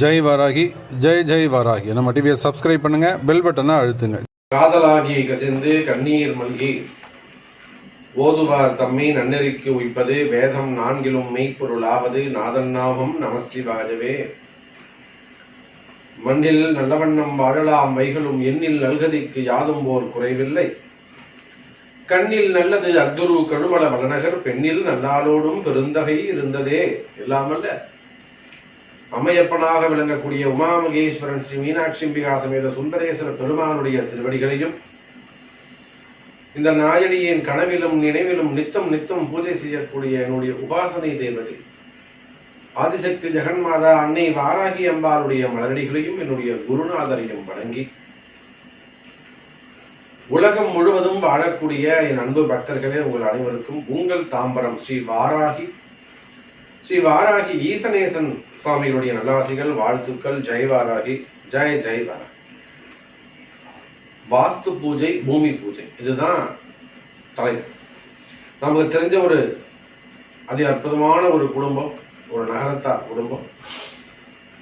ஜெய் வாராகி ஜெய் ஜெய் வாராகி. நம்ம டிவியை சப்ஸ்கிரைப் பண்ணுங்க பெல் பட்டனை அழுத்துங்க. காதலாகி கசிந்து கண்ணீர் மல்கி. ஓதுவார் தம்மை நன்னெறிக்கு உய்ப்பது வேதம் நான்கிலும் மெய்ப்பொருளாவது நாதன்னாமம் நமசிவாயவே மண்ணில் நல்லவண்ணம் வாழலாம் வைகளும் எண்ணில் நல்கதிக்கு யாதும் போர் குறைவில்லை. கண்ணில் நல்லது அக்துரு கழுமல வளநகர் பெண்ணில் நல்லாளோடும் பெருந்தகை இருந்ததே. இல்லாமல்ல அம்மையப்பனாக விளங்கக்கூடிய உமாமகேஸ்வரன் ஸ்ரீ மீனாட்சி பிகாசமேத சமேத சுந்தரேஸ்வர பெருமானுடைய திருவடிகளையும் இந்த நாயடியின் கனவிலும் நினைவிலும் நித்தம் நித்தம் பூஜை செய்யக்கூடிய என்னுடைய உபாசனை தேவதை ஆதிசக்தி ஜெகன்மாதா அன்னை வாராகி அம்பாளுடைய மலரடிகளையும் என்னுடைய குருநாதரையும் வணங்கி உலகம் முழுவதும் வாழக்கூடிய என் அன்பு பக்தர்களே உங்கள் அனைவருக்கும் உங்கள் தாம்பரம் ஸ்ரீ வாராகி ஸ்ரீ வாராகி ஈசனேசன் சுவாமிகளுடைய நல்லாசிகள் வாழ்த்துக்கள் ஜெய் வாராகி ஜெய் ஜெய் வாராகி வாஸ்து பூஜை பூமி பூஜை. இதுதான் தலைப்பு. நமக்கு தெரிஞ்ச ஒரு அதி அற்புதமான ஒரு குடும்பம் ஒரு நகரத்தார் குடும்பம்.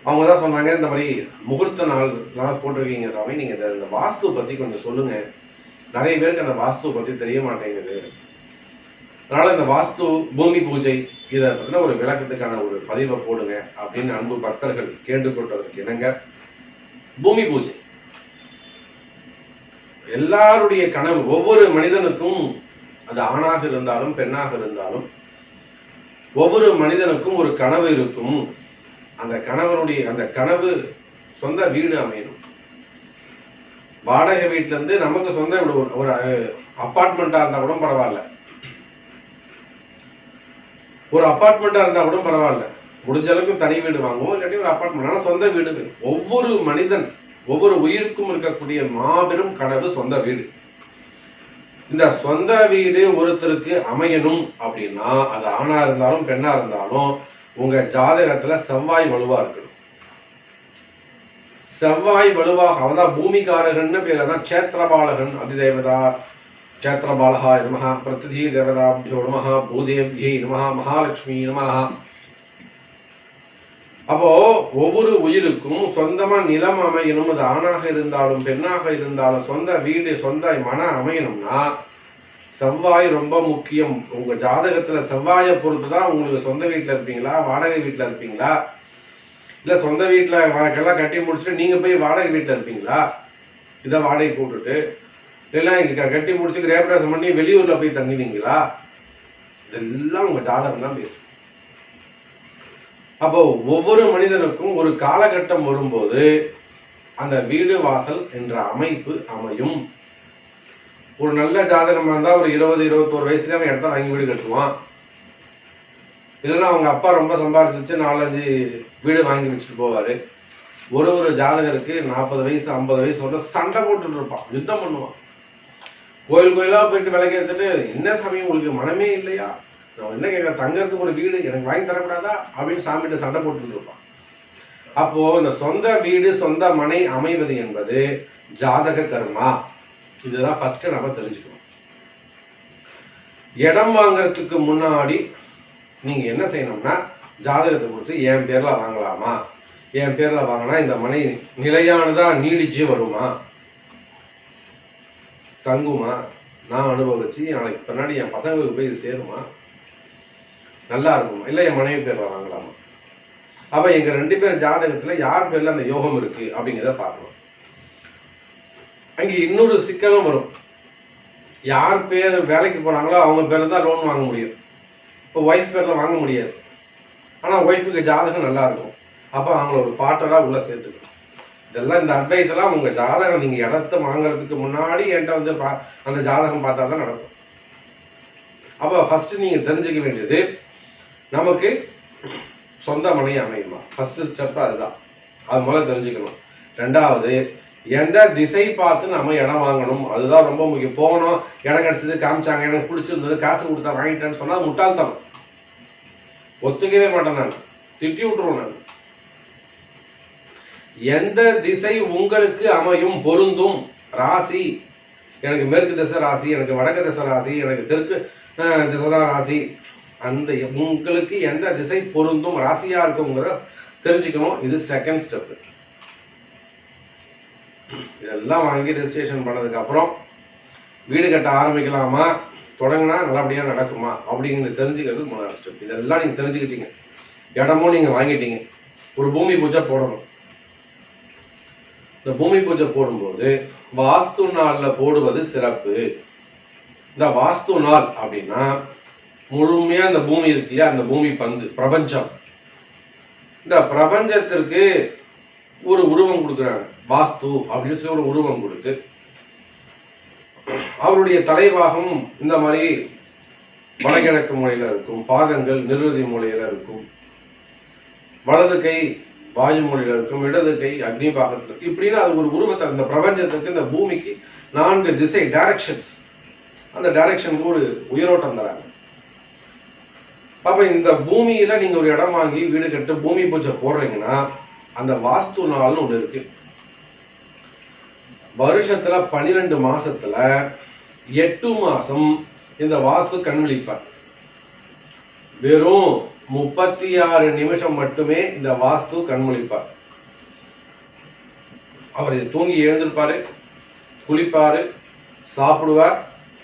அவங்க தான் சொன்னாங்க இந்த மாதிரி முகூர்த்த நாள் நாள் போட்டிருக்கீங்க சாமி நீங்கள் இந்த இந்த வாஸ்து பற்றி கொஞ்சம் சொல்லுங்கள் நிறைய பேருக்கு அந்த வாஸ்து பற்றி தெரிய மாட்டேங்குது. அதனால இந்த வாஸ்து பூமி பூஜை இதை பற்றின ஒரு விளக்கத்துக்கான ஒரு பதிவை போடுங்க அப்படின்னு அன்பு பக்தர்கள் கேட்டுக்கொண்டதற்கு இணங்க பூமி பூஜை. எல்லாருடைய கனவு ஒவ்வொரு மனிதனுக்கும் அது ஆணாக இருந்தாலும் பெண்ணாக இருந்தாலும் ஒவ்வொரு மனிதனுக்கும் ஒரு கனவு இருக்கும். அந்த கணவனுடைய அந்த கனவு சொந்த வீடு அமையணும். வாடகை வீட்டிலேருந்து நமக்கு சொந்த ஒரு- ஒரு இருந்தால் கூட பரவாயில்ல. ஒரு அப்பார்ட்மெண்ட்டா இருந்தா கூட பரவாயில்ல. முடிஞ்ச அளவுக்கு தனி வீடு வாங்குவோம் இல்லாட்டி ஒரு அப்பார்ட்மெண்ட் ஆனா சொந்த வீடு ஒவ்வொரு மனிதன் ஒவ்வொரு உயிருக்கும் இருக்கக்கூடிய மாபெரும் கனவு சொந்த வீடு. இந்த சொந்த வீடு ஒருத்தருக்கு அமையணும் அப்படின்னா அது ஆணா இருந்தாலும் பெண்ணா இருந்தாலும் உங்க ஜாதகத்துல செவ்வாய் வலுவா இருக்கணும். செவ்வாய் வலுவாக அவன் தான் பூமிகாரகன் பேர் அதான் கஷேத்திரபாலகன் அதிதேவதா கஷேத்திரபாலகா நம பிரதிதி தேவதாபியோ நம பூதேவியை நம மகாலட்சுமி நம அப்போ ஒவ்வொரு உயிருக்கும் சொந்தமா நிலம் அமையணும் அது ஆணாக இருந்தாலும் பெண்ணாக இருந்தாலும் சொந்த வீடு சொந்த மன அமையணும்னா செவ்வாய் ரொம்ப முக்கியம். உங்க ஜாதகத்துல செவ்வாயை பொறுத்து தான் உங்களுக்கு சொந்த வீட்டில் இருப்பீங்களா வாடகை வீட்டில் இருப்பீங்களா? இல்லை சொந்த வீட்டில் எல்லாம் கட்டி முடிச்சுட்டு நீங்கள் போய் வாடகை வீட்டில் இருப்பீங்களா? இதை வாடகை கூட்டுட்டு இல்லைன்னா இங்கே கட்டி முடிச்சு கிரேபிரேசம் பண்ணி வெளியூரில் போய் தங்குவீங்களா இதெல்லாம் உங்கள் ஜாதகம் தான் பேசும். அப்போ ஒவ்வொரு மனிதனுக்கும் ஒரு காலகட்டம் வரும்போது அந்த வீடு வாசல் என்ற அமைப்பு அமையும். ஒரு நல்ல ஜாதகமாக இருந்தால் ஒரு இருபது இருபத்தோரு வயசுல அவன் இடத்த வாங்கி வீடு கட்டுவான். இல்லைன்னா அவங்க அப்பா ரொம்ப சம்பாரிச்சு நாலஞ்சு வீடு வாங்கி வச்சுட்டு போவார். ஒரு ஒரு ஜாதகருக்கு நாற்பது வயசு ஐம்பது வயசு வர சண்டை போட்டுட்டு இருப்பான். யுத்தம் பண்ணுவான். கோயில் கோயிலாக போயிட்டு விளக்கு எடுத்துட்டு என்ன சாமி உங்களுக்கு மனமே இல்லையா? நான் என்ன கேட்க தங்கறதுக்கு ஒரு வீடு எனக்கு வாங்கி தரக்கூடாதா? அப்படின்னு சாமிகிட்ட சண்டை போட்டுட்டு இருப்பான் அப்போ இந்த சொந்த வீடு சொந்த மனை அமைவது என்பது ஜாதக கர்மா. இதுதான் ஃபர்ஸ்ட் நம்ம தெரிஞ்சுக்கணும். இடம் வாங்குறதுக்கு முன்னாடி நீங்க என்ன செய்யணும்னா ஜாதகத்தை கொடுத்து என் பேர்ல வாங்கலாமா? என் பேர்ல வாங்கினா இந்த மனை நிலையானதா நீடிச்சு வருமா? தங்குமா? நான் அனுபவிச்சு நாளைக்கு பின்னாடி என் பசங்களுக்கு போய் இது சேருமா? நல்லா இருக்குமா இல்லை என் மனைவி பேரில் வாங்கலாமா? அப்போ எங்கள் ரெண்டு பேர் ஜாதகத்தில் யார் பேரில் அந்த யோகம் இருக்குது அப்படிங்கிறத பார்க்கணும். அங்கே இன்னொரு சிக்கலும் வரும். யார் பேர் வேலைக்கு போகிறாங்களோ அவங்க பேரில் தான் லோன் வாங்க முடியும். இப்போ ஒய்ஃப் பேரில் வாங்க முடியாது. ஆனால் ஒய்ஃபுக்கு ஜாதகம் நல்லாயிருக்கும் அப்போ அவங்கள ஒரு பார்ட்டரா உள்ளே சேர்த்துக்கணும். இதெல்லாம் இந்த அட்வைஸ் எல்லாம் உங்க ஜாதகம் நீங்க இடத்த வாங்குறதுக்கு முன்னாடி என்கிட்ட வந்து பா- அந்த ஜாதகம் பார்த்தா தான் நடக்கும். அப்போ ஃபர்ஸ்ட் நீங்க தெரிஞ்சுக்க வேண்டியது நமக்கு சொந்த மனை அமையுமா? ஃபர்ஸ்ட் ஸ்டெப் அதுதான். அது முதல்ல தெரிஞ்சுக்கணும். ரெண்டாவது எந்த திசை பார்த்து நம்ம இடம் வாங்கணும்? அதுதான் ரொம்ப முக்கியம். போனோம் இடம் கிடைச்சது காமிச்சாங்க எனக்கு பிடிச்சிருந்தது காசு கொடுத்தா வாங்கிட்டேன்னு சொன்னா முட்டாள்தான் ஒத்துக்கவே மாட்டேன் நான். திட்டி விட்டுருவோம் நான். எந்த திசை உங்களுக்கு அமையும் பொருந்தும்? ராசி. எனக்கு மேற்கு திசை ராசி எனக்கு வடக்கு திசை ராசி எனக்கு தெற்கு திசைதான் ராசி. அந்த உங்களுக்கு எந்த திசை பொருந்தும்? ராசியா இருக்குங்கிற தெரிஞ்சுக்கணும். இது செகண்ட் ஸ்டெப் இதெல்லாம் வாங்கி ரெஜிஸ்ட்ரேஷன் பண்ணதுக்கு அப்புறம் வீடு கட்ட ஆரம்பிக்கலாமா? தொடங்கினா நல்லபடியாக நடக்குமா? அப்படிங்கிறது தெரிஞ்சுக்கிறது முதல் ஸ்டெப் இதெல்லாம் நீங்கள் தெரிஞ்சுக்கிட்டீங்க. இடமும் நீங்கள் வாங்கிட்டீங்க. ஒரு பூமி பூஜை போடணும். இந்த பூமி பூஜை போடும்போது வாஸ்து நாளில் போடுவது சிறப்பு. இந்த வாஸ்து நாள் அப்படின்னா முழுமையாக அந்த பூமி இருக்கு இல்லையா? அந்த பூமி பந்து பிரபஞ்சம். இந்த பிரபஞ்சத்திற்கு ஒரு உருவம் கொடுக்குறாங்க. வாஸ்து அப்படின்னு சொல்லி ஒரு உருவம் கொடுத்து அவருடைய தலைவாகம் இந்த மாதிரி வடகிழக்கு மூலையில் இருக்கும் பாதங்கள் நிருதி மூலையில் இருக்கும். வலது கை வாயு இருக்கும் இடது கை அக்னி பாகத்தில் இருக்கும். இப்படின்னு அது ஒரு உருவத்தை அந்த பிரபஞ்சத்துக்கு இந்த பூமிக்கு நான்கு திசை டைரக்ஷன்ஸ் அந்த டைரக்ஷனுக்கு ஒரு உயிரோட்டம் தராங்க. அப்ப இந்த பூமியில நீங்க ஒரு இடம் வாங்கி வீடு கட்டு பூமி பூஜை போடுறீங்கன்னா அந்த வாஸ்து நாள்னு ஒண்ணு இருக்கு. வருஷத்துல பன்னிரெண்டு மாசத்துல எட்டு மாசம் இந்த வாஸ்து கண்விழிப்பார். வெறும் முப்பத்தி ஆறு நிமிஷம் மட்டுமே இந்த வாஸ்து கண்மொழிப்பார். அவர் தூங்கி எழுந்திருப்பாரு குளிப்பாரு சாப்பிடுவார்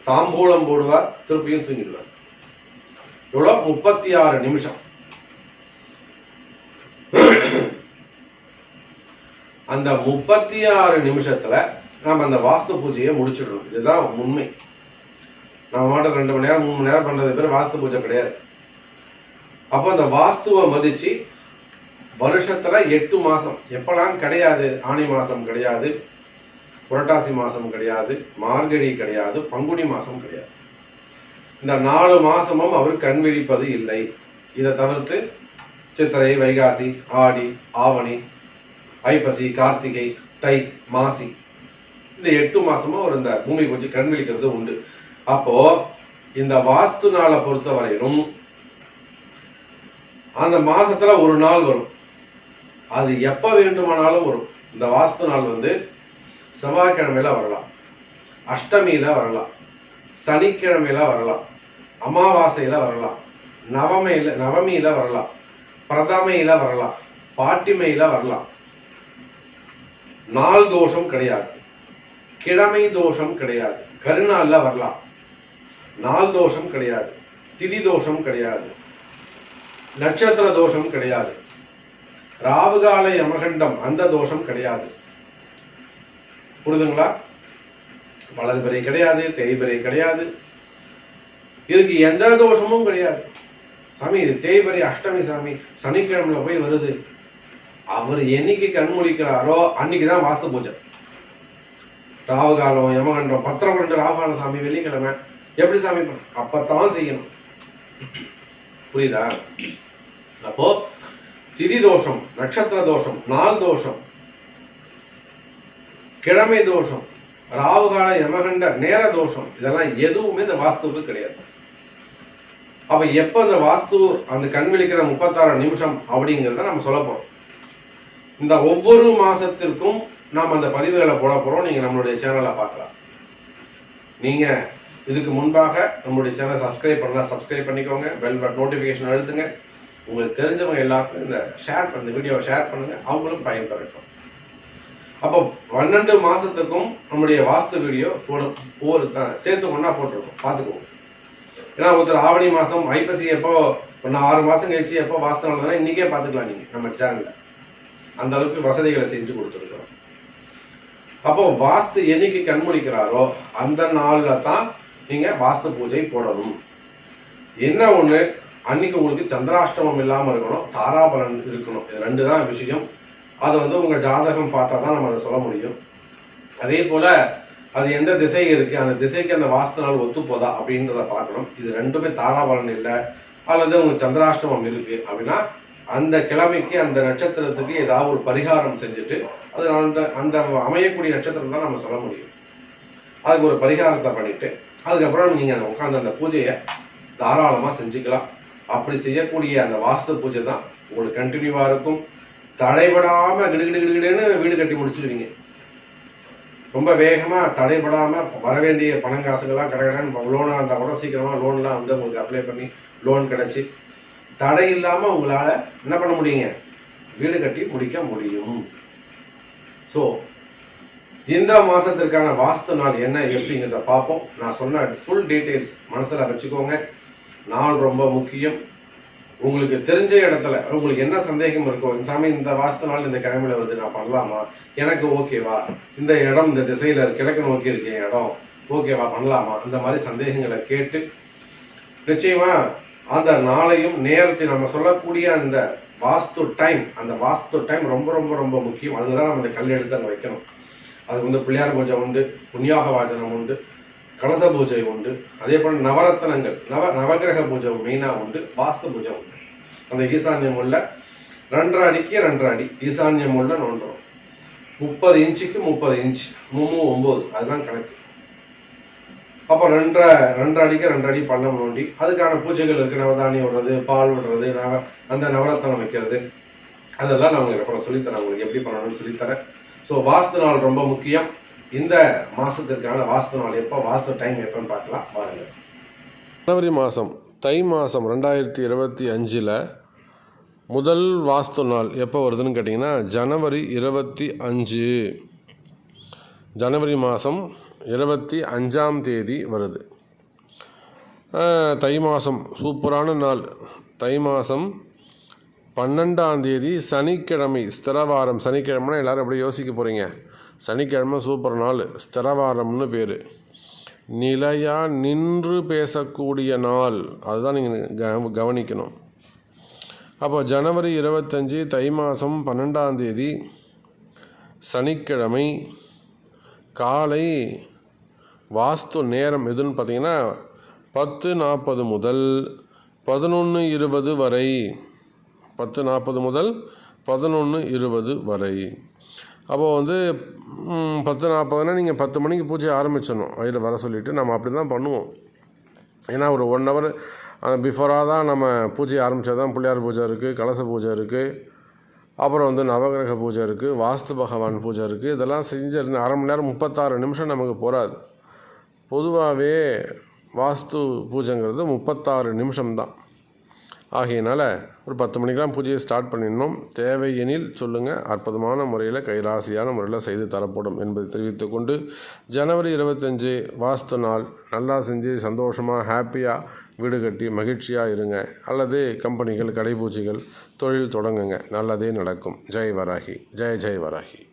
தாம்பூலம் போடுவார் திருப்பியும் தூங்கிடுவார். எவ்வளோ? முப்பத்தி ஆறு நிமிஷம். அந்த முப்பத்தி ஆறு நிமிஷத்துல நம்ம அந்த வாஸ்து பூஜையை முடிச்சிடணும் இதுதான் உண்மை. நம்ம மாட்டம் ரெண்டு மணி நேரம் மூணு மணி நேரம் பண்றது பேர் வாஸ்து பூஜை கிடையாது. அப்போ அந்த வாஸ்துவை மதிச்சு வருஷத்துல எட்டு மாசம். எப்பெல்லாம் கிடையாது? ஆணி மாசம் கிடையாது புரட்டாசி மாசம் கிடையாது மார்கழி கிடையாது பங்குனி மாசம் கிடையாது. இந்த நாலு மாசமும் அவர் கண் விழிப்பது இல்லை. இதை தவிர்த்து சித்திரை வைகாசி ஆடி ஆவணி ஐப்பசி கார்த்திகை தை மாசி. இந்த எட்டு மாசமும் அவர் இந்த பூமி கொஞ்சம் கண் விழிக்கிறது உண்டு. அப்போ இந்த வாஸ்து நாளை பொறுத்தவரையிலும் அந்த மாசத்துல ஒரு நாள் வரும். அது எப்ப வேண்டுமானாலும் வரும். இந்த வாஸ்து நாள் வந்து செவ்வாய்க்கிழமையில வரலாம். அஷ்டமியில வரலாம். சனிக்கிழமையில வரலாம். அமாவாசையில வரலாம். நவமையில நவமியில வரலாம். பிரதமையில வரலாம். பாட்டிமையில வரலாம். நாள் தோஷம் கிடையாது. கிழமை தோஷம் கிடையாது. கருநாள்ல வரலாம். நாள் தோஷம் கிடையாது. திதி தோஷம் கிடையாது. நட்சத்திர தோஷம் கிடையாது. ராவுகால யமகண்டம் அந்த தோஷம் கிடையாது. புரிதுங்களா? வளர்பிறை கிடையாது தேய்பிறை கிடையாது. இதுக்கு எந்த தோஷமும் கிடையாது. சாமி இது தேய்பிறை அஷ்டமி சாமி சனிக்கிழமையில போய் வருது. அவர் என்னைக்கு கண்மொழிக்கிறாரோ அன்னைக்கு தான் வாஸ்து பூஜை. ராவுகாலம் யமகண்டம் பத்திரம் கொண்டு ராகுகாலம் சாமி வெள்ளிக்கிழமை. எப்படி சாமி பண்ண அப்பத்தான் செய்யணும். புரியுதா? அப்போ திதி தோஷம் நட்சத்திர தோஷம் நாள் தோஷம் கிழமை தோஷம் ராகுகால யமகண்ட நேர தோஷம் இதெல்லாம் எதுவுமே இந்த வாஸ்துவுக்கு கிடையாது. அப்ப எப்ப இந்த வாஸ்து அந்த கண் விழிக்கிற முப்பத்தாறு நிமிஷம் அப்படிங்கிறத நம்ம சொல்ல போறோம். இந்த ஒவ்வொரு மாசத்திற்கும் நாம் அந்த பதிவுகளை போட போறோம். நீங்க நம்மளுடைய சேனலை பார்க்கலாம். நீங்க இதுக்கு முன்பாக நம்மளுடைய சேனலை சப்ஸ்கிரைப் பண்ணலாம் சப்ஸ்கிரைப் பண்ணிக்கோங்க. பெல் பட் நோட்டிஃபிகேஷன் அழுத்துங்க. உங்களுக்கு தெரிஞ்சவங்க எல்லாருக்கும் இந்த ஷேர் பண்ண வீடியோவை ஷேர் பண்ணுங்க. அவங்களும் பயன்பெறட்டும். அப்போ பன்னெண்டு மாதத்துக்கும் நம்முடைய வாஸ்து வீடியோ போட ஒவ்வொரு சேர்த்து ஒன்றா போட்டிருக்கோம். பார்த்துக்குவோம். ஏன்னா ஒருத்தர் ஆவணி மாதம் ஐப்பசி எப்போ ஒரு ஆறு மாதம் கழிச்சு எப்போ வாஸ்து நாள் வரை இன்னைக்கே பார்த்துக்கலாம் நீங்கள் நம்ம சேனலில் அந்த அளவுக்கு வசதிகளை செஞ்சு கொடுத்துருக்கோம் அப்போ வாஸ்து என்னைக்கு கண்முடிக்கிறாரோ அந்த நாளில் தான் நீங்கள் வாஸ்து பூஜை போடணும். என்ன ஒன்று அன்னைக்கு உங்களுக்கு சந்திராஷ்டமம் இல்லாமல் இருக்கணும் தாராபலன் இருக்கணும். இது ரெண்டு தான் விஷயம். அது வந்து உங்கள் ஜாதகம் பார்த்தா தான் நம்ம அதை சொல்ல முடியும். அதே போல் அது எந்த திசை இருக்கு அந்த திசைக்கு அந்த வாஸ்து நாள் ஒத்து போதா அப்படின்றத பார்க்கணும். இது ரெண்டுமே தாராபலன் இல்லை. அல்லது உங்கள் சந்திராஷ்டமம் இருக்குது அப்படின்னா அந்த கிழமைக்கு அந்த நட்சத்திரத்துக்கு ஏதாவது ஒரு பரிகாரம் செஞ்சுட்டு அது அந்த அந்த அமையக்கூடிய நட்சத்திரம் தான் நம்ம சொல்ல முடியும். அதுக்கு ஒரு பரிகாரத்தை பண்ணிட்டு அதுக்கப்புறம் நீங்க அந்த உட்காந்து அந்த பூஜையை தாராளமா செஞ்சுக்கலாம். அப்படி செய்யக்கூடிய அந்த வாஸ்து பூஜை தான் உங்களுக்கு கண்டினியூவா இருக்கும். தடைபடாம கிடுகிடு கிடுகிடுன்னு வீடு கட்டி முடிச்சிருவீங்க. ரொம்ப வேகமா தடைபடாம வர வேண்டிய பணம் காசுகள்லாம் கிடையாது லோனா இருந்தா கூட சீக்கிரமா லோன்லாம் வந்து உங்களுக்கு அப்ளை பண்ணி லோன் கிடைச்சி தடை இல்லாம உங்களால என்ன பண்ண முடியுங்க? வீடு கட்டி முடிக்க முடியும். ஸோ இந்த மாதத்திற்கான வாஸ்து நாள் என்ன எப்படிங்கிறத பார்ப்போம். நான் சொன்ன ஃபுல் டீட்டெயில்ஸ் மனசில் வச்சுக்கோங்க. நாள் ரொம்ப முக்கியம். உங்களுக்கு தெரிஞ்ச இடத்துல உங்களுக்கு என்ன சந்தேகம் இருக்கோ சாமி இந்த வாஸ்து நாள் இந்த கிழமையில வருது நான் பண்ணலாமா? எனக்கு ஓகேவா? இந்த இடம் இந்த திசையில கிழக்கு நோக்கி இருக்கு இடம் ஓகேவா? பண்ணலாமா? இந்த மாதிரி சந்தேகங்களை கேட்டு நிச்சயமா அந்த நாளையும் நேரத்தை நம்ம சொல்லக்கூடிய அந்த வாஸ்து டைம் அந்த வாஸ்து டைம் ரொம்ப ரொம்ப ரொம்ப முக்கியம். அதுதான் நம்ம இந்த கல் எடுத்து அங்கே வைக்கணும். அதுக்கு வந்து பிள்ளையார் பூஜை உண்டு புண்ணியாக வாஜனம் உண்டு கலச பூஜை உண்டு அதே போல் நவரத்னங்கள் நவ நவகிரக பூஜை மெயினாக உண்டு வாஸ்து பூஜை உண்டு. அந்த ஈசான்யம் உள்ள ரெண்டரை அடிக்கு ரெண்டரை அடி ஈசான்யம் உள்ள நோண்டுறோம் முப்பது இன்ச்சுக்கு முப்பது இன்ச் மூணு ஒம்பது அதுதான் கணக்கு. அப்போ ரெண்டரை ரெண்டரை அடிக்கு ரெண்டரை அடி பண்ண நோண்டி அதுக்கான பூஜைகள் இருக்கு நவதானியம் விடுறது பால் விடுறது நவ அந்த நவரத்தனம் வைக்கிறது. அதெல்லாம் நான் உங்களுக்கு அப்புறம் சொல்லித்தரேன். உங்களுக்கு எப்படி பண்ணணும்னு சொல்லித்தரேன். ஸோ வாஸ்து நாள் ரொம்ப முக்கியம். இந்த மாதத்திற்கான வாஸ்து நாள் எப்போ வாஸ்து டைம் எப்போன்னு பார்க்கலாம். பாருங்க ஜனவரி மாதம் தை மாதம் ரெண்டாயிரத்தி இருபத்தி அஞ்சில் முதல் வாஸ்து நாள் எப்போ வருதுன்னு கேட்டிங்கன்னா ஜனவரி இருபத்தி அஞ்சு. ஜனவரி மாதம் இருபத்தி அஞ்சாம் தேதி வருது. தை மாதம் சூப்பரான நாள். தை மாதம் பன்னெண்டாம் தேதி சனிக்கிழமை ஸ்திரவாரம். சனிக்கிழமைனா எல்லோரும் அப்படியே யோசிக்க போகிறீங்க சனிக்கிழமை சூப்பர் நாள் ஸ்திரவாரம்னு பேர். நிலையாக நின்று பேசக்கூடிய நாள். அதுதான் நீங்கள் கவனிக்கணும். அப்போ ஜனவரி இருபத்தஞ்சி தை மாதம் பன்னெண்டாம் தேதி சனிக்கிழமை காலை வாஸ்து நேரம் எதுன்னு பார்த்தீங்கன்னா பத்து நாற்பது முதல் பதினொன்று இருபது வரை. பத்து நாற்பது முதல் பதினொன்று இருபது வரை. அப்போது வந்து பத்து நாற்பதுனா நீங்கள் பத்து மணிக்கு பூஜை ஆரம்பிச்சிடணும். அதில் வர சொல்லிவிட்டு நம்ம அப்படி தான் பண்ணுவோம். ஏன்னா ஒரு ஒன் ஹவர் பிஃபோராக தான் நம்ம பூஜை ஆரம்பித்தா தான் பிள்ளையார் பூஜை இருக்குது கலச பூஜை இருக்குது அப்புறம் வந்து நவகிரக பூஜை இருக்குது வாஸ்து பகவான் பூஜை இருக்குது இதெல்லாம் செஞ்சிருந்து அரை மணி நேரம் முப்பத்தாறு நிமிஷம் நமக்கு போகாது பொதுவாகவே வாஸ்து பூஜைங்கிறது முப்பத்தாறு நிமிஷம்தான். ஆகையினால் ஒரு பத்து மணிக்கெலாம் பூஜையை ஸ்டார்ட் பண்ணிடணும். தேவையெனில் சொல்லுங்கள் அற்புதமான முறையில் கைராசியான முறையில் செய்து தரப்படும் என்பதை தெரிவித்துக்கொண்டு ஜனவரி இருபத்தஞ்சு வாஸ்து நாள். நல்லா செஞ்சு சந்தோஷமாக ஹாப்பியாக வீடு கட்டி மகிழ்ச்சியாக இருங்க. அல்லது கம்பெனிகள் கடை தொழில் தொடங்குங்க. நல்லதே நடக்கும். ஜெய் வராகி. ஜெய் ஜெய் வராகி.